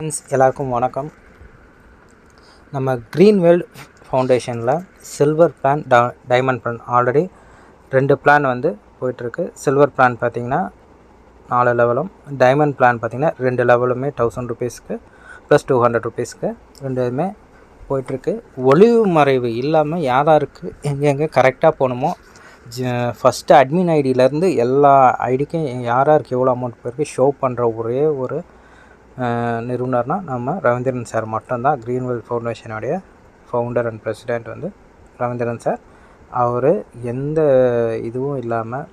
Friends எல்லாருக்கும் வணக்கம். நம்ம க்ரீன் க்ரீன்வெல் ஃபவுண்டேஷனில் சில்வர் பிளான் டா டைமண்ட் பிளான் ஆல்ரெடி ரெண்டு பிளான் வந்து போயிட்டுருக்கு. சில்வர் பிளான் பார்த்தீங்கன்னா நாலு லெவலும் டைமண்ட் பிளான் பார்த்திங்கன்னா ரெண்டு லெவலுமே தௌசண்ட் ருபீஸ்க்கு ப்ளஸ் டூ ஹண்ட்ரட் ருபீஸ்க்கு ரெண்டுமே போயிட்டுருக்கு. ஒளிவு மறைவு இல்லாமல் யாராருக்கு எங்கெங்கே கரெக்டாக போகணுமோ ஃபஸ்ட்டு அட்மின் ஐடியிலேருந்து எல்லா ஐடிக்கும் யார் யாருக்கு எவ்வளோ அமௌண்ட் போயிருக்கு ஷோ பண்ணுற ஒரே ஒரு நிறுவனர்னா நம்ம ரவீந்திரன் சார் மட்டும்தான் க்ரீன்வெல் ஃபவுண்டேஷனுடைய ஃபவுண்டர் அண்ட் பிரசிடெண்ட் வந்து ரவீந்திரன் சார். அவர் எந்த இதுவும் இல்லாமல்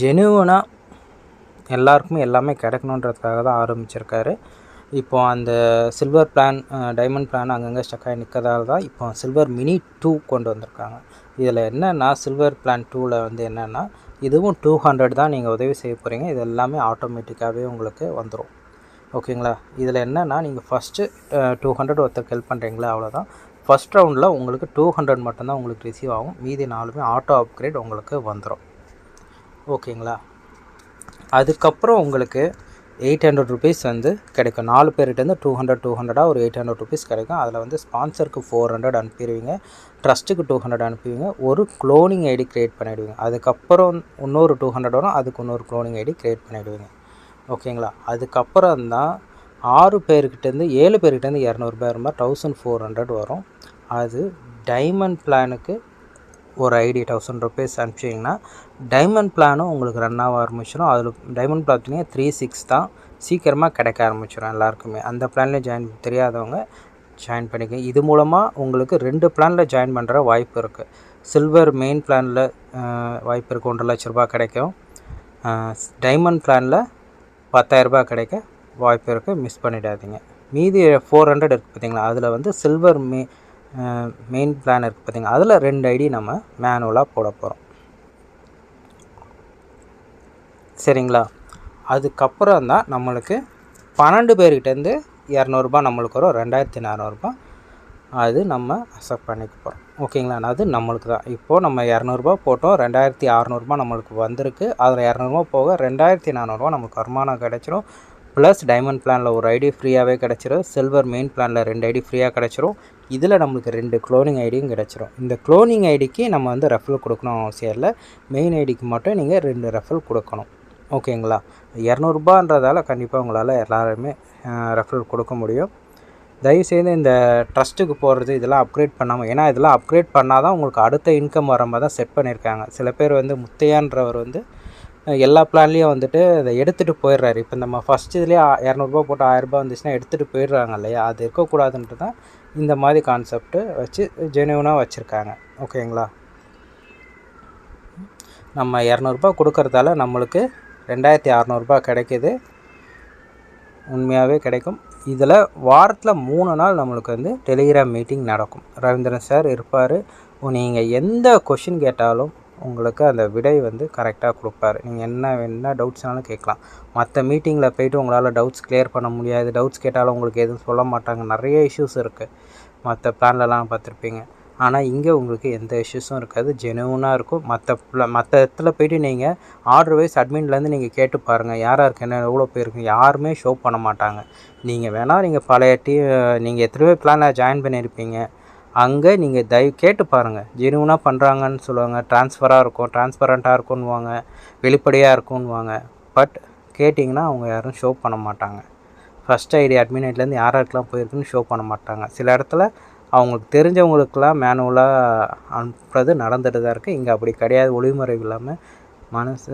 ஜெனுவனாக எல்லாருக்குமே எல்லாமே கிடைக்கணுன்றதுக்காக தான் ஆரம்பிச்சிருக்காரு. இப்போ அந்த சில்வர் பிளான் டைமண்ட் பிளான் அங்கங்கே ஸ்டக்காகி நிற்கிறதால தான் இப்போ சில்வர் மினி டூ கொண்டு வந்திருக்காங்க. இதில் என்னென்னா சில்வர் பிளான் டூவில் வந்து என்னென்னா இதுவும் டூ ஹண்ட்ரட் தான் நீங்கள் உதவி செய்ய போகிறீங்க இது எல்லாமே ஆட்டோமேட்டிக்காகவே உங்களுக்கு வந்துடும் ஓகேங்களா இதில் என்னென்னா நீங்கள் ஃபஸ்ட்டு டூ ஹண்ட்ரட் ஒருத்தருக்கு ஹெல்ப் பண்ணுறீங்களா அவ்வளோதான் ஃபஸ்ட் ரவுண்டில் உங்களுக்கு டூ ஹண்ட்ரட் மட்டும்தான் உங்களுக்கு ரிசீவ் ஆகும். மீதி நாலுமே ஆட்டோ அப்கிரேட் உங்களுக்கு வந்துடும் ஓகேங்களா அதுக்கப்புறம் உங்களுக்கு எயிட் ஹண்ட்ரட் ருபீஸ் வந்து கிடைக்கும். நாலு பேர்கிட்டேருந்து டூ ஹண்ட்ரட் டூ ஹண்ட்ரடாக ஒரு எயிட் ஹண்ட்ரட் ருபீஸ் கிடைக்கும். அதில் வந்து ஸ்பான்சருக்கு ஃபோர் ஹண்ட்ரட் அனுப்பிடுவீங்க. ட்ரஸ்ட்டுக்கு டூ ஹண்ட்ரட் அனுப்புவீங்க ஒரு க்ளோனிங் ஐடி க்ரியேட் பண்ணிவிடுவீங்க அதுக்கப்புறம் இன்னொரு டூ ஹண்ட்ரட் வரும். அதுக்கு இன்னொரு க்ளோனிங் ஐடி க்ரியேட் பண்ணிவிடுவீங்க ஓகேங்களா? அதுக்கப்புறம் தான் ஆறு பேர்கிட்டேருந்து ஏழு பேர்கிட்டேருந்து இரநூறுபா இருந்தால் தௌசண்ட் ஃபோர் ஹண்ட்ரட் வரும். அது டைமண்ட் பிளானுக்கு ஒரு ஐடி தௌசண்ட் ருபீஸ் அனுப்பிச்சிங்கன்னா டைமண்ட் பிளானும் உங்களுக்கு ரன் ஆக ஆரம்பிச்சிடும். அதில் டைமண்ட் பிளான் பார்த்தீங்கன்னா த்ரீ சிக்ஸ் தான் சீக்கிரமாக கிடைக்க ஆரம்பிச்சிடும் எல்லாருக்குமே. அந்த பிளான்லேயும் ஜாயின் தெரியாதவங்க ஜாயின் பண்ணிக்க இது மூலமாக உங்களுக்கு ரெண்டு பிளானில் ஜாயின் பண்ணுற வாய்ப்பு இருக்குது சில்வர் மெயின் பிளானில் வாய்ப்பு இருக்குது ஒன்றரை லட்ச ரூபா கிடைக்கும். டைமண்ட் பிளானில் பத்தாயிரரூபா கிடைக்க வாய்ப்பு இருக்குது மிஸ் பண்ணிடாதீங்க. மீதி ஃபோர் ஹண்ட்ரட் இருக்குது பார்த்தீங்களா அதில் வந்து சில்வர் மே மெயின் பிளான் இருக்குது பார்த்தீங்களா அதில் ரெண்டு ஐடி நம்ம மேனுவலாக போட போகிறோம் சரிங்களா? அதுக்கப்புறம் தான் நம்மளுக்கு பன்னெண்டு பேர்கிட்டேருந்து இரநூறுபா நம்மளுக்கு வரும். ரெண்டாயிரத்தி நானூறுபா. அது நம்ம அக்செப்ட் பண்ணிக்க போகிறோம் ஓகேங்களா? அது நம்மளுக்கு தான். இப்போது நம்ம இரநூறுபா போட்டோம். ரெண்டாயிரத்தி அறநூறுபா நம்மளுக்கு வந்திருக்கு. அதில் இரநூறுபா போக ரெண்டாயிரத்தி நானூறுபா நமக்கு வருமானம் கிடச்சிரும். ப்ளஸ் டைமண்ட் பிளானில் ஒரு ஐடி ஃப்ரீயாகவே கிடச்சிரும். சில்வர் மெயின் பிளானில் ரெண்டு ஐடி ஃப்ரீயாக கிடச்சிரும். இதில் நம்மளுக்கு ரெண்டு க்ளோனிங் ஐடியும் கிடச்சிரும். இந்த க்ளோனிங் ஐடிக்கு நம்ம வந்து ரெஃபல் கொடுக்கணும் அவசியம் இல்லை. மெயின் ஐடிக்கு மட்டும் நீங்கள் ரெண்டு ரெஃபல் கொடுக்கணும். ஓகேங்களா இரநூறுபான்றதால கண்டிப்பாக உங்களால் எல்லாருமே ரெஃபரல் கொடுக்க முடியும். தயவுசெய்து இந்த ட்ரஸ்ட்டுக்கு போகிறது இதெல்லாம் அப்கிரேட் பண்ணாமல் ஏன்னா இதெல்லாம் அப்கிரேட் பண்ணால் தான் உங்களுக்கு அடுத்த இன்கம் வர மாதிரி தான் செட் பண்ணியிருக்காங்க. சில பேர் வந்து முத்தையான்றவர் வந்து எல்லா பிளான்லேயும் வந்துட்டு அதை எடுத்துகிட்டு போயிடுறாரு. இப்போ நம்ம ஃபஸ்ட் இதுலேயே இரநூறுபா போட்டு ஆயிரரூபா வந்துச்சுன்னா எடுத்துகிட்டு போயிடுறாங்க இல்லையா? அது இருக்கக்கூடாதுன்ட்டு தான் இந்த மாதிரி கான்செப்ட்டு வச்சு ஜெனுவனாக வச்சுருக்காங்க. ஓகேங்களா? நம்ம இரநூறுபா கொடுக்கறதால நம்மளுக்கு ரெண்டாயிரத்தி அறநூறுபா கிடைக்கிது. உண்மையாகவே கிடைக்கும். இதில் வாரத்தில் மூணு நாள் நம்மளுக்கு வந்து டெலிகிராம் மீட்டிங் நடக்கும். ரவீந்திரன் சார் இருப்பார். நீங்கள் எந்த கொஷின் கேட்டாலும் உங்களுக்கு அந்த விடை வந்து கரெக்டாக கொடுப்பாரு. நீங்கள் என்ன என்ன டவுட்ஸ்னாலும் கேட்கலாம். மற்ற மீட்டிங்கில் போயிட்டு உங்களால் டவுட்ஸ் கிளியர் பண்ண முடியாது. டவுட்ஸ் கேட்டாலும் உங்களுக்கு எதுவும் சொல்ல மாட்டாங்க. நிறைய இஷ்யூஸ் இருக்குது மற்ற பிளான்லலாம் பார்த்துருப்பீங்க. ஆனால் இங்கே உங்களுக்கு எந்த இஷ்யூஸும் இருக்காது. ஜெனுவனாக இருக்கும். மற்ற மற்ற இடத்துல போயிட்டு நீங்கள் ஆர்டர் வைஸ் அட்மின்லேருந்து நீங்கள் கேட்டு பாருங்கள் யார் யாருக்கு என்ன எவ்வளோ போயிருக்கு யாருமே ஷோ பண்ண மாட்டாங்க. நீங்கள் வேணால் நீங்கள் பழைய டீ நீங்கள் எத்தனை பிளானில் ஜாயின் பண்ணியிருப்பீங்க. அங்கே நீங்கள் தயவு கேட்டு பாருங்கள் ஜெனுவனாக பண்ணுறாங்கன்னு சொல்லுவாங்க. ட்ரான்ஸ்ஃபராக இருக்கும் டிரான்ஸ்பரண்ட்டாக இருக்கும்னுவாங்க வெளிப்படையாக இருக்கும்னுவாங்க பட் கேட்டிங்கன்னா அவங்க யாரும் ஷோ பண்ண மாட்டாங்க. ஃபஸ்ட் ஐடி அட்மினேட்லேருந்து யார் யாருக்கெல்லாம் போயிருக்குன்னு ஷோ பண்ண மாட்டாங்க. சில இடத்துல அவங்களுக்கு தெரிஞ்சவங்களுக்கெல்லாம் மேனுவலாக அனுப்புறது நடந்துட்டு தான் இருக்குது இங்கே அப்படி கிடையாது. ஒளிமுறை இல்லாமல் மனசு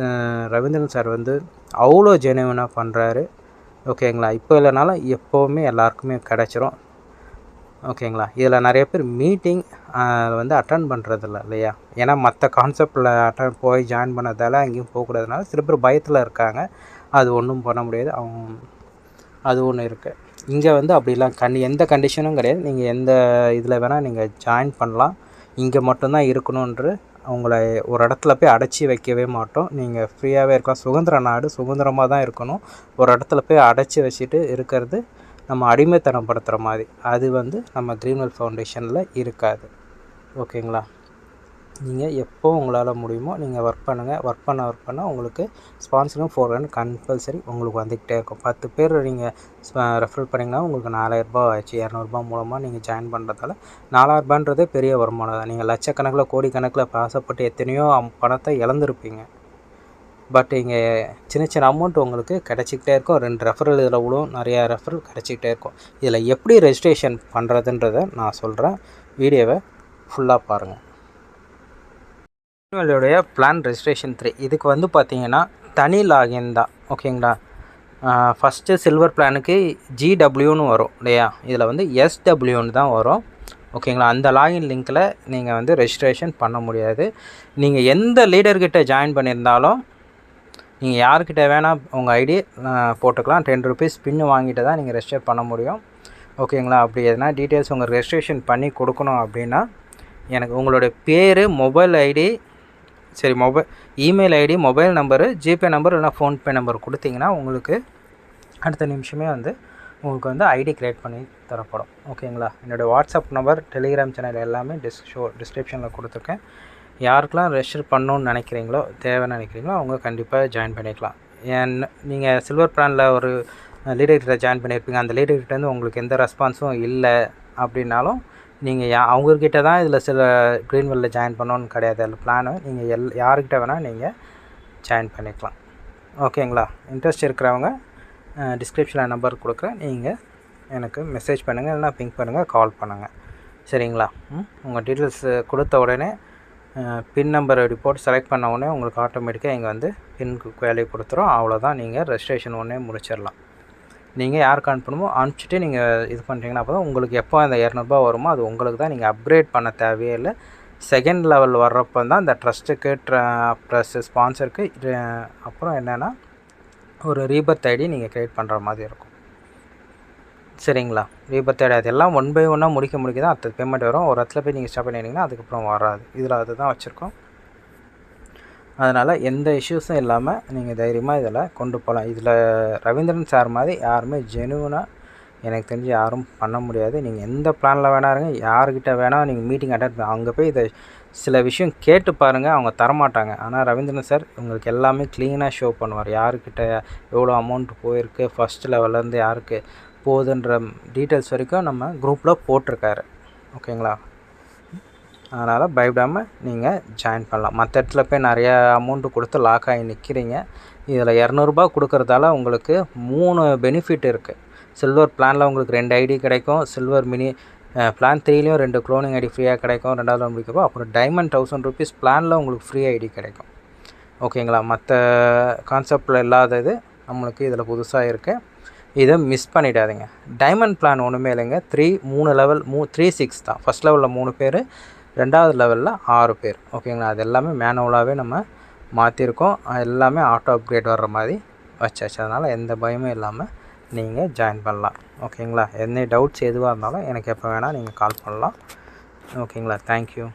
ரவீந்திரன் சார் வந்து அவ்வளோ ஜெனுவனாக பண்ணுறாரு ஓகேங்களா இப்போ இல்லைனாலும் எப்போவுமே எல்லாருக்குமே கிடச்சிரும். ஓகேங்களா? இதில் நிறைய பேர் மீட்டிங் வந்து அட்டன் பண்ணுறதில்ல இல்லையா? ஏன்னா மற்ற கான்செப்டில் அட்டன் போய் ஜாயின் பண்ணதால் அங்கேயும் போகக்கூடாதுனால சில பேர் பயத்தில் இருக்காங்க. அது ஒன்றும் பண்ண முடியாது. அவங்க அது ஒன்று இருக்குது இங்கே வந்து அப்படிலாம் கண் எந்த கண்டிஷனும் கிடையாது. நீங்கள் எந்த இதில் வேணால் நீங்கள் ஜாயின் பண்ணலாம். இங்கே மட்டும்தான் இருக்கணுன்ற உங்களை ஒரு இடத்துல போய் அடைச்சி வைக்கவே மாட்டோம். நீங்கள் ஃப்ரீயாகவே இருக்கலாம். சுதந்திர நாடு சுதந்திரமாக தான் இருக்கணும். ஒரு இடத்துல போய் அடைச்சி வச்சுட்டு இருக்கிறது நம்ம அடிமைத்தனப்படுத்துகிற மாதிரி. அது வந்து நம்ம க்ரீன்வெல் ஃபவுண்டேஷனில் இருக்காது. ஓகேங்களா? நீங்கள் எப்போ உங்களால் முடியுமோ நீங்கள் ஒர்க் பண்ணுங்கள் ஒர்க் பண்ண ஒர்க் பண்ண உங்களுக்கு ஸ்பான்சரும் ஃபோர் ஹண்ட்ரட் கம்பல்சரி உங்களுக்கு வந்துக்கிட்டே இருக்கும். பத்து பேர் நீங்கள் ரெஃபர் பண்ணிங்கன்னா உங்களுக்கு நாலாயிரரூபா ஆச்சு. இரநூறுபா மூலமாக நீங்கள் ஜாயின் பண்ணுறதால நாலாயிரரூபான்றதே பெரிய வருமானம் தான். நீங்கள் லட்சக்கணக்கில் கோடிக்கணக்கில் பாசப்பட்டு எத்தனையோ பணத்தை இழந்திருப்பீங்க. பட் இங்கே சின்ன சின்ன அமௌண்ட் உங்களுக்கு கிடச்சிக்கிட்டே இருக்கும். ரெண்டு ரெஃபரல் இதில் விழும். நிறையா ரெஃபரல் கிடச்சிக்கிட்டே இருக்கும். இதில் எப்படி ரெஜிஸ்ட்ரேஷன் பண்ணுறதுன்றதை நான் சொல்கிறேன் வீடியோவை ஃபுல்லாக பாருங்கள் உங்களுடைய பிளான் ரெஜிஸ்ட்ரேஷன் த்ரீ இதுக்கு வந்து பார்த்தீங்கன்னா தனி லாகின் தான். ஓகேங்களா ஃபஸ்ட்டு சில்வர் பிளானுக்கு ஜிடபிள்யூன்னு வரும். இல்லையா? இதில் வந்து எஸ்டபிள்யூன்னு தான் வரும். ஓகேங்களா அந்த லாகின் லிங்க்கில் நீங்கள் வந்து ரெஜிஸ்ட்ரேஷன் பண்ண முடியாது. நீங்கள் எந்த லீடர்கிட்ட ஜாயின் பண்ணியிருந்தாலும் நீங்கள் யார்கிட்ட வேணால் உங்கள் ஐடி போட்டுக்கலாம். டென் ருபீஸ் பின்னு வாங்கிட்டு தான் நீங்கள் ரெஜிஸ்டர் பண்ண முடியும். ஓகேங்களா? அப்படி எதனா டீட்டெயில்ஸ் உங்கள் ரெஜிஸ்ட்ரேஷன் பண்ணி கொடுக்கணும் அப்படின்னா எனக்கு உங்களுடைய பேர் மொபைல் ஐடி சரி mobile email ID mobile number GPay number இல்லைனா ஃபோன்பே நம்பர் கொடுத்தீங்கன்னா உங்களுக்கு அடுத்த நிமிஷமே வந்து உங்களுக்கு வந்து ஐடி க்ரியேட் பண்ணி தரப்படும். ஓகேங்களா? என்னோடய வாட்ஸ்அப் நம்பர் டெலிகிராம் சேனல் எல்லாமே டிஸ் ஷோ டிஸ்கிரிப்ஷனில் கொடுத்துருக்கேன். யாருக்கெல்லாம் ரெஜிஸ்டர் பண்ணணும்னு நினைக்கிறீங்களோ தேவைன்னு நினைக்கிறீங்களோ அவங்க கண்டிப்பாக ஜாயின் பண்ணிக்கலாம் ஏன் நீங்கள் சில்வர் பிளானில் ஒரு லீடர்கிட்ட ஜாயின் பண்ணியிருப்பீங்க அந்த லீடர்கிட்டேருந்து உங்களுக்கு எந்த ரெஸ்பான்ஸும் இல்லை அப்படின்னாலும் நீங்கள் யா அவங்கக்கிட்ட தான் இதில் சில க்ரீன்வெல்லில் ஜாயின் பண்ணணும்னு கிடையாது. அதில் பிளானு நீங்கள் எல் யாருக்கிட்ட வேணால் நீங்கள் ஜாயின் பண்ணிக்கலாம். ஓகேங்களா இன்ட்ரெஸ்ட் இருக்கிறவங்க டிஸ்கிரிப்ஷனில் நம்பர் கொடுக்குறேன். நீங்கள் எனக்கு மெசேஜ் பண்ணுங்கள் இல்லைனா பிங்க் பண்ணுங்கள் கால் பண்ணுங்கள் சரிங்களா? ம் உங்கள் டீட்டெயில்ஸ் கொடுத்த உடனே பின் நம்பர் ரிப்போர்ட் செலக்ட் பண்ண உடனே உங்களுக்கு ஆட்டோமேட்டிக்காக இங்கே வந்து பின்க்கு வேலையை கொடுத்துரும். அவ்வளோதான் நீங்கள் ரெஜிஸ்ட்ரேஷன் உடனே முடிச்சிடலாம். நீங்கள் யாருக்கு அனுப்பணுமோ அனுப்பிச்சிட்டு நீங்கள் இது பண்ணுறீங்கன்னா அப்போ தான் உங்களுக்கு எப்போ அந்த இரநூறுபா வருமோ அது உங்களுக்கு தான் நீங்கள் அப்கிரேட் பண்ண தேவையே இல்லை. செகண்ட் லெவல் வர்றப்போ தான் அந்த ட்ரஸ்ட்டுக்கு ப்ளஸ் ஸ்பான்சருக்கு அப்புறம் என்னென்னா ஒரு ரீபர்த் ஐடி நீங்கள் க்ரியேட் பண்ணுற மாதிரி இருக்கும். சரிங்களா? இப்போ தேடாது எல்லாம் ஒன் பை ஒன்னாக முடிக்க முடிக்க தான் அடுத்த பேமெண்ட் வரும். ஒரு இடத்துல போய் நீங்கள் ஸ்டாப் பண்ணிட்டீங்கன்னா அதுக்கப்புறம் வராது. இதில் அதுதான் வச்சுருக்கோம். அதனால் எந்த இஷ்யூஸும் இல்லாமல் நீங்கள் தைரியமாக இதில் கொண்டு போகலாம். இதில் ரவீந்திரன் சார் மாதிரி யாருமே ஜெனுவனாக எனக்கு தெரிஞ்சு யாரும் பண்ண முடியாது. நீங்கள் எந்த பிளானில் வேணா இருங்க. யாருக்கிட்ட வேணால் நீங்கள் மீட்டிங் அட்டன் அங்கே போய் இதை சில விஷயம் கேட்டு பாருங்கள் அவங்க தரமாட்டாங்க. ஆனால் ரவீந்திரன் சார் உங்களுக்கு எல்லாமே க்ளீனாக ஷோ பண்ணுவார். யாருக்கிட்ட எவ்வளோ அமௌண்ட் போயிருக்கு? ஃபஸ்ட் லெவல்லேருந்து யாருக்கு போகுதுன்ற டீட்டெயில்ஸ் வரைக்கும் நம்ம குரூப்பில் போட்டிருக்காரு. ஓகேங்களா அதனால் பயப்படாமல் நீங்கள் ஜாயின் பண்ணலாம். மற்ற இடத்துல போய் நிறையா அமௌண்ட்டு கொடுத்து லாக் ஆகி நிற்கிறீங்க இதில் இரநூறுபா கொடுக்குறதால உங்களுக்கு மூணு பெனிஃபிட் இருக்குது சில்வர் பிளானில் உங்களுக்கு ரெண்டு ஐடி கிடைக்கும். சில்வர் மினி பிளான் த்ரீலேயும் ரெண்டு க்ளோனிங் ஐடி ஃப்ரீயாக கிடைக்கும். ரெண்டாவது முடிக்கப்போ அப்புறம் டைமண்ட் தௌசண்ட் ருபீஸ் பிளானில் உங்களுக்கு ஃப்ரீ ஐடி கிடைக்கும். ஓகேங்களா மற்ற கான்செப்டில் இல்லாதது நம்மளுக்கு இதில் புதுசாக இருக்குது இதை மிஸ் பண்ணிடாதீங்க. டைமண்ட் பிளான் ஒன்றுமே இல்லைங்க. த்ரீ மூணு லெவல் மூ த்ரீ சிக்ஸ் தான். ஃபஸ்ட் லெவலில் மூணு பேர் ரெண்டாவது லெவலில் ஆறு பேர். ஓகேங்களா அது எல்லாமே மேனுவலாகவே நம்ம மாற்றிருக்கோம் எல்லாமே ஆட்டோ அப்கிரேட் வர்ற மாதிரி வச்சாச்சு. அதனால் எந்த பயமும் இல்லாமல் நீங்கள் ஜாயின் பண்ணலாம். ஓகேங்களா என்ன டவுட்ஸ் எதுவாக இருந்தாலும் எனக்கு எப்போ வேணால் நீங்கள் கால் பண்ணலாம். ஓகேங்களா தேங்க்யூ